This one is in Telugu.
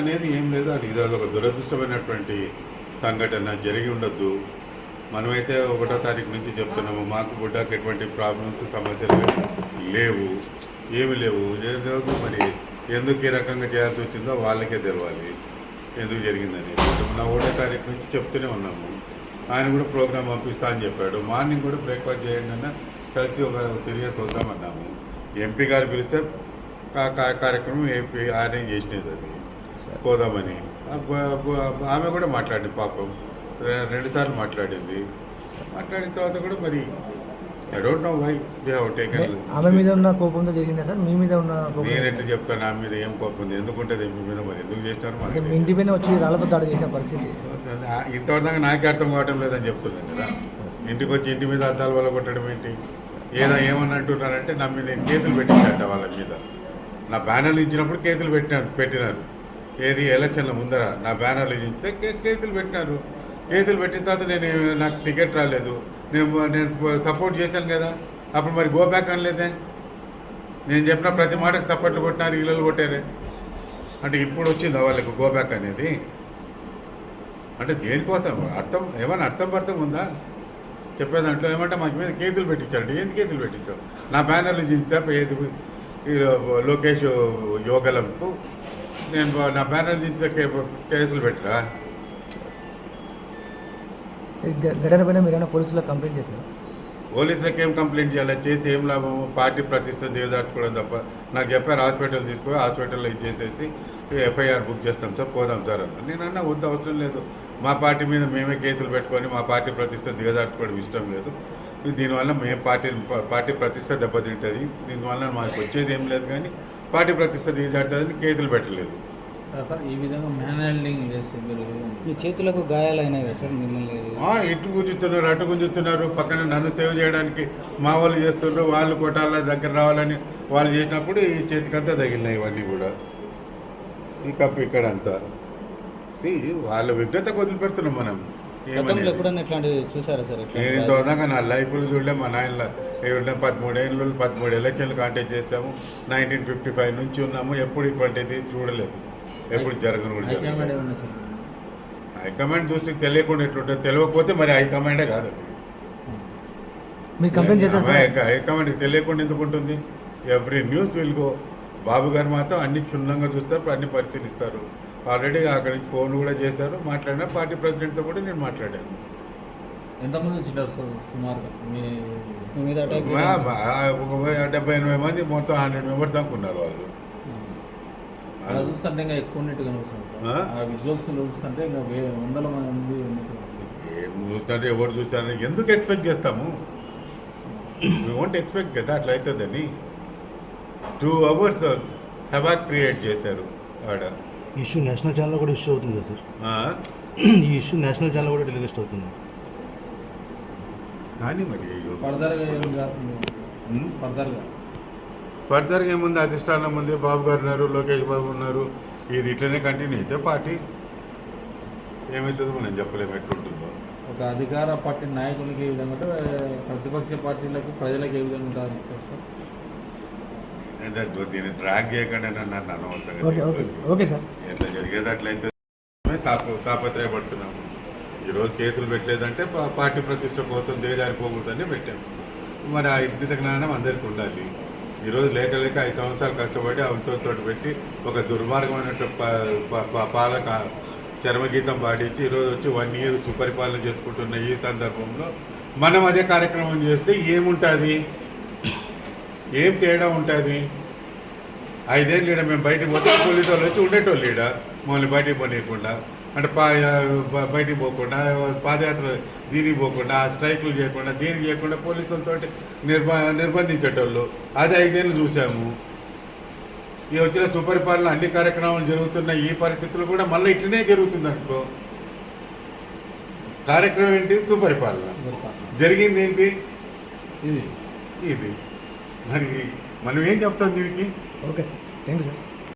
అనేది ఏం లేదు. అది ఇది ఒక దురదృష్టమైనటువంటి సంఘటన. జరిగి ఉండొద్దు. మనమైతే ఒకటో తారీఖు నుంచి చెప్తున్నాము. మాకు గుడ్డకు ఎటువంటి ప్రాబ్లమ్స్ సమస్యలు లేవు. ఏమి లేవు. లేదు మరి ఎందుకు ఈ రకంగా చేయాల్సి వచ్చిందో వాళ్ళకే తెలవాలి. ఎందుకు జరిగిందని. నా ఒకటో తారీఖు నుంచి చెప్తూనే ఉన్నాము. ఆయన కూడా ప్రోగ్రామ్ పంపిస్తా అని చెప్పాడు. మార్నింగ్ కూడా బ్రేక్ఫాస్ట్ చేయండి అన్న కలిసి ఒక తిరిగేసి వద్దామన్నాము ఎంపీ గారు పిలిస్తే కార్యక్రమం ఏపీ అరేంజ్ చేసినది అది. పోదామని. ఆమె కూడా మాట్లాడింది పాపం. రెండుసార్లు మాట్లాడింది. మాట్లాడిన తర్వాత కూడా మరి I don't know why they have taken ఆమె మీద ఉన్న కోపంతో జరిగిందా సార్? మీ మీద ఉన్న కోపం నేనెట్లా చెప్తాను? ఆమె మీద ఏం కోపం ఉంది? ఎందుకుంటుంది మీ మీద మరి ఎందుకు చేసినారు? మరి మీ ఇంటి పైన వచ్చి రాళ్ళతో దాడి చేసిన పరిస్థితి. ఇంతవరకు నాకే అర్థం కావటం లేదని చెప్తున్నాను కదా. ఇంటికి వచ్చి ఇంటి మీద అద్దాలు వల్ల కొట్టడం ఏంటి? ఏదో ఏమని అంటున్నారంటే నా మీద కేసులు పెట్టించంట వాళ్ళ మీద. నా బ్యానర్లు ఇచ్చినప్పుడు కేసులు పెట్టినారు పెట్టినారు. ఏది ఎలక్షన్ల ముందర నా బ్యానర్లు ఇచ్చితే కేసులు పెట్టినారు కేసులు పెట్టిన తర్వాత నేను నాకు టికెట్ రాలేదు. నేను నేను సపోర్ట్ చేశాను కదా. అప్పుడు మరి గో బ్యాక్ అనలేదే. నేను చెప్పిన ప్రతి మాటకు సపోర్ట్లు కొట్టినారు ఇళ్ళు కొట్టారే. అంటే ఇప్పుడు వచ్చిందా వాళ్ళకి గో బ్యాక్ అనేది? అంటే దేనికోసం అర్థం ఏమైనా అర్థం పర్థం ఉందా? చెప్పే దాంట్లో ఏమంటే మాకు మీద కేసులు పెట్టించాడు ఏంది కేసులు పెట్టించాడు నా బ్యానర్లు దించా ఏది? ఈ లోకేష్ యోగలంకు నేను నా బ్యానర్లు దించితే కే కేసులు పెట్టరా? ఘటన పైన మీరు ఏమైనా పోలీసులకు కంప్లైంట్ చేశారు? పోలీసులకు ఏం కంప్లైంట్ చేయాలి? చేసి ఏం లాభము పార్టీ ప్రతిష్ట దిగదార్చుకోవడం తప్ప. నాకు చెప్పారు హాస్పిటల్ తీసుకుపోయి హాస్పిటల్లో ఇది చేసేసి ఎఫ్ఐఆర్ బుక్ చేస్తాం సార్ పోదాం సార్ అన్న నేను అన్నా వద్దు అవసరం లేదు. మా పార్టీ మీద మేమే కేసులు పెట్టుకొని మా పార్టీ ప్రతిష్ట దిగదార్చుకోవడం ఇష్టం లేదు. దీనివల్ల మేము పార్టీ పార్టీ ప్రతిష్ట దెబ్బతింటుంది. దీనివల్ల మాకు వచ్చేది ఏం లేదు కానీ పార్టీ ప్రతిష్ట దిగజారుతుందని కేసులు పెట్టలేదు. సార్ ఈ విధంగా మ్యాన్ హ్యాండ్లింగ్ చేసి మీరు మీ చేతులకు గాయాలైనాయి కదా సార్ మిమ్మల్ని? ఆ, ఇటు గుంజుతున్నారు అటు గుంజుతున్నారు పక్కన నన్ను సేవ్ చేయడానికి మా వాళ్ళు చేస్తున్నారు వాళ్ళు కొట్టాల దగ్గర రావాలని వాళ్ళు చేసినప్పుడు ఈ చేతికంతా తగిలినాయి ఇవన్నీ కూడా. ఈ కప్పు ఇక్కడంతా. See, వాళ్ళ విఘ్నత వదిలిపెడుతున్నాం మనం? ఎప్పుడన్నా ఇట్లాంటివి చూసారా సార్? నేను నా లైఫ్లో చూడలే మా నాయన ఏమంటే పదమూడు ఏళ్ళు పదమూడు ఎలక్షన్లు కాంటాక్ట్ చేస్తాము. నైన్టీన్ ఫిఫ్టీ ఫైవ్ నుంచి ఉన్నాము. ఎప్పుడు ఇటువంటిది చూడలేదు. ఎప్పుడు జరగను కూడా హైకమాండ్ హైకమాండ్ చూసి తెలియకుండా ఎట్లుంటుంది తెలియకపోతే మరి హైకమాండే కాదు అది. మీరు కంప్లైంట్ చేశారు సార్? హై- హైకమాండ్కి తెలియకుండా ఎందుకు ఉంటుంది? Every news will go. Babu గారు మాత్రం అన్ని క్షుణ్ణంగా చూస్తారు అన్ని పరిశీలిస్తారు. ఆల్రెడీ అక్కడి నుంచి ఫోన్ కూడా చేశారు. మాట్లాడినా పార్టీ ప్రెసిడెంట్తో కూడా నేను మాట్లాడాను. ఎంతమంది వచ్చింటారు సార్ సుమారుగా? మీ మీద అటాక్ ఒక డెబ్బై ఎనభై మంది మొత్తం హండ్రెడ్ మెంబర్స్ అనుకున్నారు వాళ్ళు. అలా చూస్తుంటే ఇంకా ఎక్కువ ఉన్నట్టు కనిపిస్తుంది ఆ? విజువల్స్ చూస్తుంటే ఇంకా వే- వందల మంది ఉన్నట్టు. ఏం చూస్తుంటే ఎవరు చూస్తారని ఎందుకు ఎక్స్పెక్ట్ చేస్తాము? వోంట్ ఎక్స్పెక్ట్ కదా అట్లా అవుతుందని టూ అవర్స్ హెవాక్ క్రియేట్ చేశారు ఆడ. ఇష్యూ నేషనల్ ఛానల్ కూడా ఇష్యూ అవుతుంది కదా సార్? ఆ? ఈ ఇష్యూ నేషనల్ ఛానల్ కూడా టెలికాస్ట్ అవుతుంది? కానీ మరి ఫర్దర్గా ఏముంది? అధిష్టానం ఉంది బాబు గారు ఉన్నారు లోకేష్ బాబు ఉన్నారు. ఇది ఇట్లనే కంటిన్యూ అయితే పార్టీ ఏమవుతుందో మనం చెప్పలేము ఎట్లుంటుందో. ఒక అధికార పార్టీ నాయకులకి ఏ విధంగా ప్రతిపక్ష పార్టీలకు ప్రజలకు ఏ విధంగా ఉంటుంది సార్? దీన్ని ట్రాక్ చేయకుండా నన్ను అనవసరంగా ఓకే ఓకే చెప్పలేదు. Okay sir. ఎట్లా జరిగేది అట్లయితే తాప తాపత్రయపడుతున్నాము. ఈరోజు కేసులు పెట్టలేదంటే పార్టీ ప్రతిష్ట కోసం దిగజారిపోకూడదని పెట్టాము మరి ఆ ఇంటి జ్ఞానం అందరికీ ఉండాలి. ఈరోజు లేక లేక ఐదు సంవత్సరాలు కష్టపడి అవంతో పెట్టి ఒక దుర్మార్గమైన పాలక చర్మగీతం పాడించి ఈరోజు వచ్చి వన్ ఇయర్ సుపరిపాలన చేసుకుంటున్న ఈ సందర్భంలో మనం అదే కార్యక్రమం చేస్తే ఏముంటుంది? ఏం తేడా ఉంటుంది? ఐదేళ్ళు ఈడ మేము బయటికి పోతే పోలీసు వాళ్ళు వచ్చి ఉండేటోళ్ళు ఈడ. మమ్మల్ని బయటికి పోనీయకుండా. అంటే పా బయటికి పోకుండా పాదయాత్ర దీనికి పోకుండా స్ట్రైకులు చేయకుండా దీనికి చేయకుండా పోలీసులతో నిర్బ నిర్బంధించేటోళ్ళు. అది ఐదేళ్ళు చూసాము ఈ వచ్చిన సుపరిపాలన అన్ని కార్యక్రమాలు జరుగుతున్న ఈ పరిస్థితులు కూడా మళ్ళీ ఇట్లనే జరుగుతుంది అనుకో. కార్యక్రమం ఏంటి? సుపరిపాలన. జరిగింది ఏంటి? ఇది. ఇది. మరి మనం ఏం చెప్తాం దీనికి? Okay sir. Thank you sir.